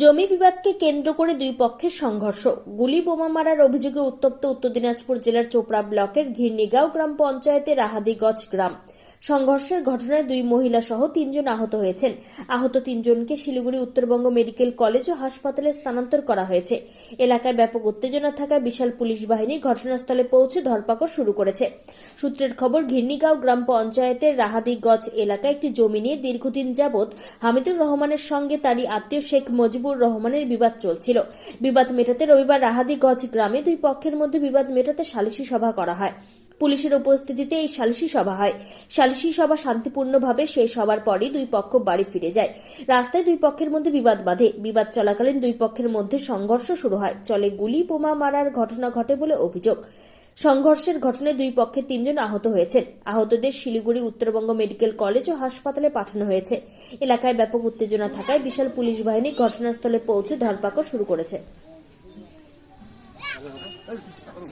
জমি বিবাদকে কেন্দ্র করে দুই পক্ষের সংঘর্ষ। গুলি বোমা মারার অভিযোগে উত্তপ্ত উত্তর দিনাজপুর জেলার চোপড়া ব্লকের ঘিরনিগাঁও গ্রাম পঞ্চায়েতের রাহাদিগজ গ্রাম। সংঘর্ষের ঘটনায় দুই মহিলা সহ তিনজন আহত হয়েছেন। আহত তিনজনকে শিলিগুড়ি উত্তরবঙ্গ মেডিকেল কলেজ ও হাসপাতালে স্থানান্তর করা হয়েছে। এলাকায় ব্যাপক উত্তেজনা থাকায় বিশাল পুলিশ বাহিনী ঘটনাস্থলে পৌঁছে ধরপাকড় শুরু করেছে। সূত্রের খবর, ঘিরনিগাঁও গ্রাম পঞ্চায়েতের রাহাদিগঞ্জ এলাকায় একটি জমি নিয়ে দীর্ঘদিন যাবৎ হামিদুর রহমানের সঙ্গে তারই আত্মীয় শেখ মজিবুর রহমানের বিবাদ চলছিল। বিবাদ মেটাতে রবিবার রাহাদিগঞ্জ গ্রামে দুই পক্ষের মধ্যে বিবাদ মেটাতে সালিশি সভা করা হয়। পুলিশের উপস্থিতিতে এই সালিশি সভা হয়। সালিশি সভা শান্তিপূর্ণভাবে শেষ হওয়ার পরই দুই পক্ষ বাড়ি ফিরে যায়। রাস্তায় দুই পক্ষের মধ্যে বিবাদ বাধে। বিবাদ চলাকালীন দুই পক্ষের মধ্যে সংঘর্ষ শুরু হয়। চলে গুলি বোমা মারার ঘটনা ঘটে বলে অভিযোগ। সংঘর্ষের ঘটনায় দুই পক্ষে তিনজন আহত হয়েছেন। আহতদের শিলিগুড়ি উত্তরবঙ্গ মেডিকেল কলেজ ও হাসপাতালে পাঠানো হয়েছে। এলাকায় ব্যাপক উত্তেজনা থাকায় বিশাল পুলিশ বাহিনী ঘটনাস্থলে পৌঁছে ধরপাকড় শুরু করেছে।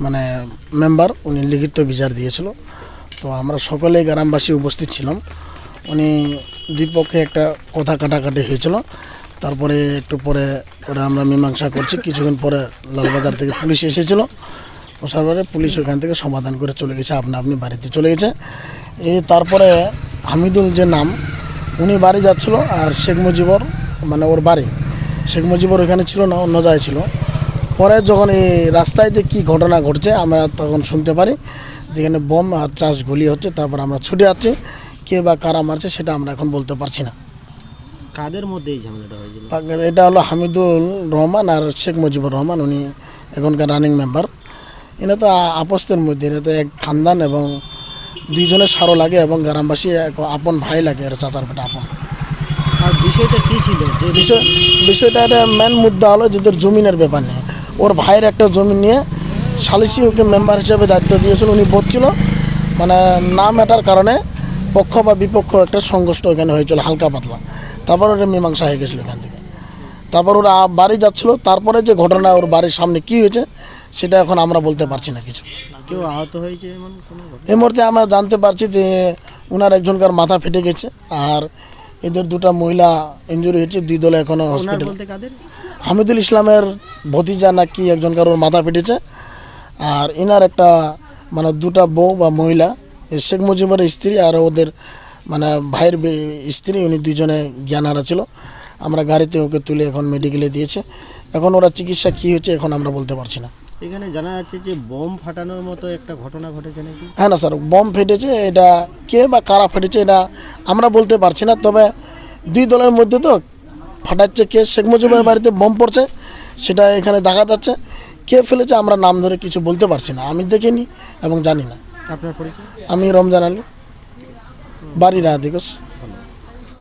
মানে মেম্বার উনি লিখিত বিচার দিয়েছিল। তো আমরা সকলেই গ্রামবাসী উপস্থিত ছিলাম। উনি দুই পক্ষে একটা কথা কাটাকাটি হয়েছিল। তারপরে একটু পরে ওরা আমরা মীমাংসা করছি। কিছুক্ষণ পরে লালবাজার থেকে পুলিশ এসেছিল। আসার পরে পুলিশ ওখান থেকে সমাধান করে চলে গেছে। আপনা আপনি বাড়িতে চলে গেছে। এই তারপরে হামিদুল যে নাম, উনি বাড়ি যাচ্ছিল আর শেখ মুজিবর মানে ওর বাড়ি, শেখ মুজিবর ওখানে ছিল না অন্য জায়গায় ছিল। পরে যখন এই রাস্তায়তে কি ঘটনা ঘটছে আমরা তখন শুনতে পারি যেখানে বোম আর চাষ গুলি হচ্ছে তারপর আমরা ছুটে যাচ্ছি কে বা কারা মারছে সেটা আমরা এখন বলতে পারছি না। কাদের মধ্যে এই ঝামেলাটা হয়েছিল? এটা হলো হামিদুল রহমান আর শেখ মুজিবুর রহমান উনি এখনকার রানিং মেম্বার এনে তো আ- আপসদের মধ্যে এরা তো এক খানদান এবং দুইজনের সারও লাগে এবং গ্রামবাসী এক আপন ভাই লাগে এর চাচার পেটে আপন। আর বিষয়টা কি ছিল? বিষয় বিষয়টা একটা মেন মুদ্রা হলো যে তোর জমিনের ব্যাপার নিয়ে। ওর ভাইয়ের একটা জমি নিয়ে সালিসি ওকে মেম্বার হিসেবে দায়িত্ব দিয়েছিল উনি বলছিল মানে না মেটার কারণে পক্ষ বা বিপক্ষ একটা সংঘর্ষ ওখানে হয়েছিল হালকা পাতলা। তারপর ওটা মীমাংসা হয়ে গেছিল এখান থেকে। তারপর ওরা বাড়ি যাচ্ছিল তারপরে যে ঘটনা ওর বাড়ির সামনে কী হয়েছে সেটা এখন আমরা বলতে পারছি না কিছু। কেউ আহত হয়েছে এই মুহূর্তে আমরা জানতে পারছি যে ওনার একজনকার মাথা ফেটে গেছে আর এদের দুটো মহিলা ইঞ্জুরি হয়েছে দুই দলে এখনও হসপিটাল হামিদুল ইসলামের ভতিজা নাকি একজন কারোর মাথা ফেটেছে আর ইনার একটা মানে দুটা বউ বা মহিলা শেখ মুজিবের স্ত্রী আর ওদের মানে ভাইয়ের স্ত্রী উনি দুজনে জ্ঞান হারা ছিল। আমরা গাড়িতে ওকে তুলে এখন মেডিকেলে দিয়েছে। এখন ওরা চিকিৎসা কী হচ্ছে এখন আমরা বলতে পারছি না। এখানে জানা যাচ্ছে যে বোম ফাটানোর মতো একটা ঘটনা ঘটেছে নাকি? হ্যাঁ না স্যার বম ফেটেছে এটা কে বা কারা ফেটেছে এটা আমরা বলতে পারছি না তবে দুই দলের মধ্যে তো ফাটাচ্ছে কে শেখ মুজিবের বাড়িতে বম পড়ছে সেটা এখানে দেখা যাচ্ছে। কে ফেলেছে আমরা নাম ধরে কিছু বলতে পারছি না আমি দেখিনি এবং জানি না। আপনার পরিচয়? আমি রমজান আলী বাড়ি রাধিকস